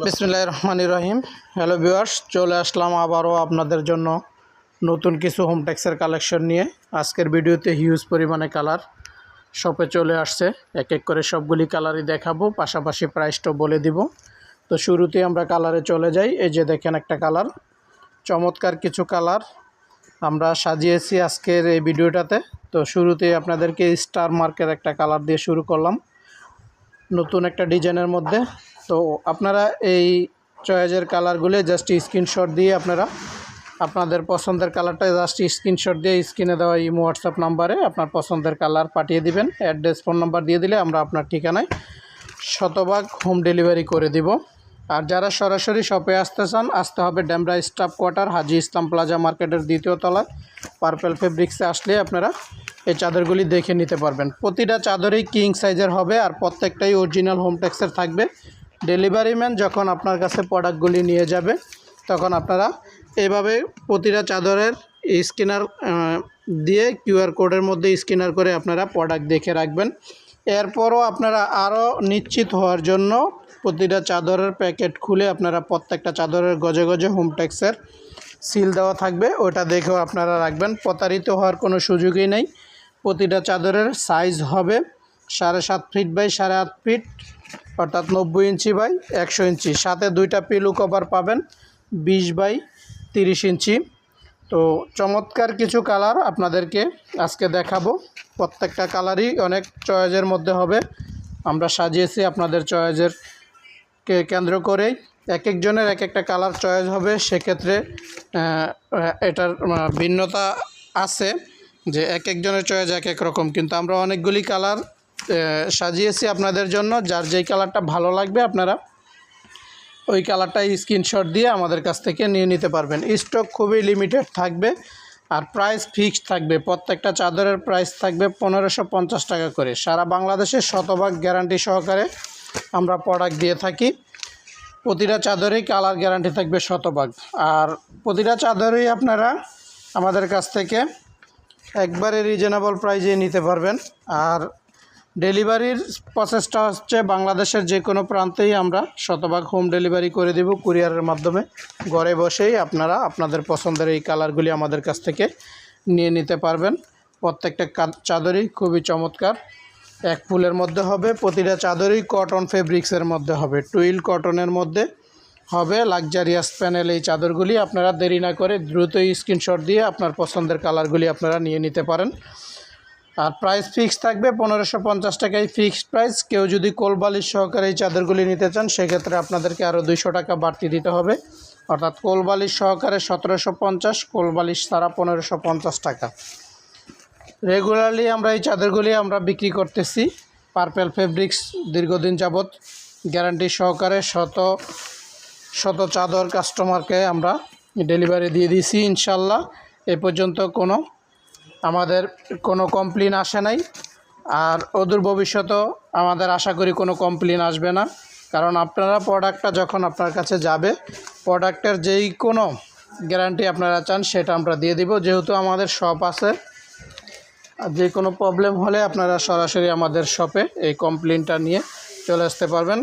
বিসমুল্লাহ রহমান রহিম। Hello viewers, চলে আসলাম আবারও আপনাদের জন্য নতুন কিছু হোম ট্যাক্সের কালেকশন নিয়ে। আজকের ভিডিওতে হিউজ পরিমাণে কালার শপে চলে আসছে। এক এক করে সবগুলি কালারই দেখাবো, পাশাপাশি প্রাইসটাও বলে দিব। তো শুরুতে আমরা কালারে চলে যাই। এই যে দেখেন একটা কালার চমৎকার কিছু কালার আমরা সাজিয়েছি আজকের এই ভিডিওটাতে। তো শুরুতে আপনাদেরকে স্টার মার্কের একটা কালার দিয়ে শুরু করলাম। নতুন একটা ডিজাইনের মধ্যে তো আপনারা এই চয়েজের কালারগুলো জাস্ট স্ক্রিনশট দিয়ে আপনারা আপনাদের পছন্দের কালারটা জাস্ট স্ক্রিনশট দিয়ে স্ক্রিনে দেওয়া ইমো হোয়াটসঅ্যাপ নাম্বারে আপনার পছন্দের কালার পাঠিয়ে দিবেন। অ্যাড্রেস ফোন নাম্বার দিয়ে দিলে আমরা আপনার ঠিকানায় শতভাগ হোম ডেলিভারি করে দিব। আর যারা সরাসরি শপে আসতে চান, আসতে হবে Demra staff quarter, Haji Islam plaza মার্কেটের দ্বিতীয় তলায়। পার্পেল ফেব্রিক্সে আসলে আপনারা এই চাদরগুলি দেখে নিতে পারবেন। প্রতিটা চাদরই কিং সাইজের হবে আর প্রত্যেকটাই অরিজিনাল হোম ট্যাক্সের থাকবে। ডেলিভারি ম্যান যখন আপনার কাছে প্রোডাক্টগুলি নিয়ে যাবে, তখন আপনারা এভাবে প্রতিটা চাদরের স্ক্যানার দিয়ে কিউআর কোডের মধ্যে স্ক্যানার করে আপনারা প্রোডাক্ট দেখে রাখবেন। এরপরও আপনারা আরও নিশ্চিত হওয়ার জন্য প্রতিটা চাদরের প্যাকেট খুলে আপনারা প্রত্যেকটা চাদরের গজে গজে হোম ট্যাক্সের সিল দেওয়া থাকবে, ওটা দেখেও আপনারা রাখবেন। প্রতারিত হওয়ার কোনো সুযোগই নেই। প্রতিটা চাদরের সাইজ হবে সাড়ে সাত ফিট বাই সাড়ে আট ফিট। অর্থাৎ নব্বই ইঞ্চি বাই একশো ইঞ্চি। সাথে দুইটা পিলু কভার পাবেন, বিশ বাই তিরিশ ইঞ্চি। তো চমৎকার কিছু কালার আপনাদেরকে আজকে দেখাবো। প্রত্যেকটা কালারই অনেক চয়েজের মধ্যে হবে। আমরা সাজিয়েছি আপনাদের চয়েজের কে কেন্দ্র করেই। এক একজনের এক একটা কালার চয়েস হবে। সেক্ষেত্রে এটার ভিন্নতা আছে যে এক একজনের চয়েস এক এক রকম। কিন্তু আমরা অনেকগুলি কালার সাজিয়েছি আপনাদের জন্য। যার যেই কালারটা ভালো লাগবে আপনারা ওই কালারটাই স্ক্রিনশট দিয়ে আমাদের কাছ থেকে নিয়ে নিতে পারবেন। স্টক খুবই লিমিটেড থাকবে আর প্রাইস ফিক্সড থাকবে। প্রত্যেকটা চাদরের প্রাইস থাকবে পনেরোশো পঞ্চাশ টাকা করে। সারা বাংলাদেশে শতভাগ গ্যারান্টি সহকারে আমরা প্রোডাক্ট দিয়ে থাকি। প্রতিটা চাদরেই কালার গ্যারান্টি থাকবে শতভাগ। আর প্রতিটা চাদরেই আপনারা আমাদের কাছ থেকে একবারে রিজনেবল প্রাইজে নিতে পারবেন। আর ডেলিভারির প্রসেসটা হচ্ছে বাংলাদেশের যে কোনো প্রান্তেই আমরা শতভাগ হোম ডেলিভারি করে দেব কুরিয়ারের মাধ্যমে। ঘরে বসেই আপনারা আপনাদের পছন্দের এই কালারগুলি আমাদের কাছ থেকে নিয়ে নিতে পারবেন। প্রত্যেকটা চাদরই খুবই চমৎকার। এক ফুলের মধ্যে হবে, প্রতিটা চাদরই কটন ফেব্রিক্সের মধ্যে হবে টুইল কটনের মধ্যে হবে। লাক্সারিয়াস প্যানেল এই চাদরগুলি আপনারা দেরি না করে দ্রুত স্ক্রিনশট দিয়ে আপনার পছন্দের কালারগুলি আপনারা নিয়ে নিতে পারেন। আর প্রাইস ফিক্স থাকবে পনেরোশো পঞ্চাশ টাকায় ফিক্সড প্রাইস কেউ যদি কোলবালিশ সহকারে এই চাদরগুলি নিতে চান, সেক্ষেত্রে আপনাদেরকে আরও দুইশো টাকা বাড়তি দিতে হবে। অর্থাৎ কোলবালিশ সহকারে সতেরোশো পঞ্চাশ কোলবালিশ ছাড়া পনেরোশো পঞ্চাশ টাকা। রেগুলারলি আমরা এই চাদরগুলি আমরা বিক্রি করতেছি। পার্পেল ফেব্রিক্স দীর্ঘদিন যাবৎ গ্যারান্টি সহকারে শত শত চাদর কাস্টমারকে আমরা ডেলিভারি দিয়ে দিয়েছি, ইনশাল্লাহ। এ পর্যন্ত কোনো আমাদের কোনো কমপ্লেন আসে নাই। আর অদূর ভবিষ্যতেও আমাদের আশা করি কোনো কমপ্লেন আসবে না। কারণ আপনারা প্রোডাক্টটা যখন আপনার কাছে যাবে প্রোডাক্টের যেই কোনো গ্যারান্টি আপনারা চান, সেটা আমরা দিয়ে দিব। যেহেতু আমাদের শপ আছে, আর যে কোনো প্রবলেম হলে আপনারা সরাসরি আমাদের শপে এই কমপ্লেনটা নিয়ে চলে আসতে পারবেন।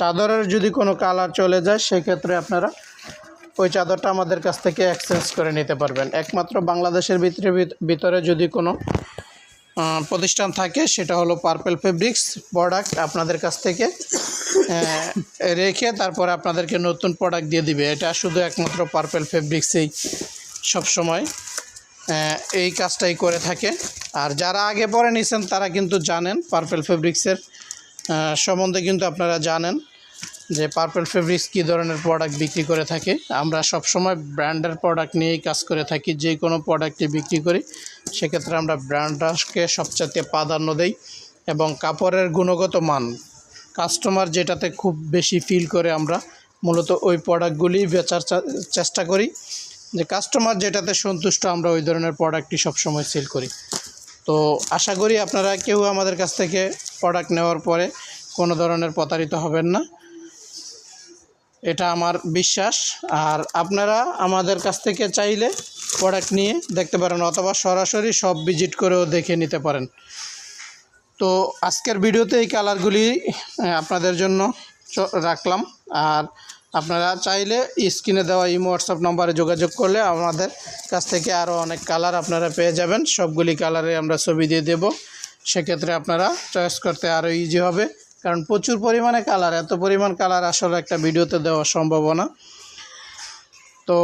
চাদরের যদি কোনো কালার চলে যায়, সেক্ষেত্রে আপনারা ওই চাদরটা আমাদের কাছ থেকে এক্সচেঞ্জ করে নিতে পারবেন। একমাত্র বাংলাদেশের ভিতরে ভিতরে যদি কোনো প্রতিষ্ঠান থাকে, সেটা হলো পার্পেল ফেব্রিক্স প্রোডাক্ট আপনাদের কাছ থেকে রেখে তারপরে আপনাদেরকে নতুন প্রোডাক্ট দিয়ে দিবে। এটা শুধু একমাত্র পার্পেল ফেব্রিক্সেই সবসময় এই কাজটাই করে থাকে। আর যারা আগে পরে নিছেন, তারা কিন্তু জানেন পার্পেল ফেব্রিক্সের সম্বন্ধে কিন্তু আপনারা জানেন। যে পার্পেল ফেব্রিক্স কী ধরনের প্রোডাক্ট বিক্রি করে থাকে? আমরা সবসময় ব্র্যান্ডের প্রোডাক্ট নিয়েই কাজ করে থাকি, যে কোনো প্রোডাক্টই বিক্রি করি। সেক্ষেত্রে আমরা ব্র্যান্ডকে সবচাইতে প্রাধান্য দেই এবং কাপড়ের গুণগত মান। কাস্টমার যেটাতে খুব বেশি ফিল করে আমরা, মূলত ওই প্রোডাক্টগুলি বেচার চেষ্টা করি। যে কাস্টমার যেটাতে সন্তুষ্ট, আমরা ওই ধরনের প্রোডাক্টটি সবসময় সেল করি। তো আশা করি আপনারা কেউ আমাদের কাছ থেকে প্রোডাক্ট নেওয়ার পরে কোনো ধরনের প্রতারিত হবেন না। এটা আমার বিশ্বাস। আর আপনারা আমাদের কাছ থেকে চাইলে প্রোডাক্ট নিয়ে দেখতে পারেন, অথবা সরাসরি সব ভিজিট করেও দেখে নিতে পারেন। তো আজকের ভিডিওতে এই কালারগুলি আপনাদের জন্য রাখলাম। আর আপনারা চাইলে স্ক্রিনে দেওয়া ইমো হোয়াটসঅ্যাপ নাম্বারে যোগাযোগ করলে আমাদের কাছ থেকে আরও অনেক কালার আপনারা পেয়ে যাবেন। সবগুলি কালারে আমরা ছবি দিয়ে দেব। সেক্ষেত্রে আপনারা চয়েস করতে আরও ইজি হবে। কারণ প্রচুর পরিমাণে কালার এত পরিমাণ কালার আসলে একটা ভিডিওতে দেওয়া সম্ভব না তো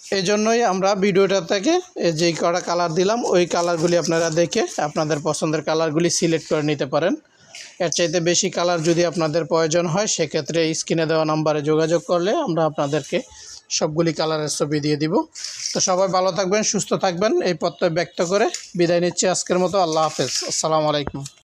এই জন্যই আমরা ভিডিওটা থেকে যেই কটা কালার দিলাম, ওই কালারগুলি আপনারা দেখে আপনাদের পছন্দের কালারগুলি সিলেক্ট করে নিতে পারেন। এর চাইতে বেশি কালার যদি আপনাদের প্রয়োজন হয়, সেক্ষেত্রে স্ক্রিনে দেওয়া নাম্বারে যোগাযোগ করলে আমরা আপনাদেরকে সবগুলি কালারের ছবি দিয়ে দিব। তো সবাই ভালো থাকবেন, সুস্থ থাকবেন, এই প্রত্যয় ব্যক্ত করে বিদায় নিচ্ছি আজকের মতো। আল্লাহ হাফেজ। আসসালামু আলাইকুম।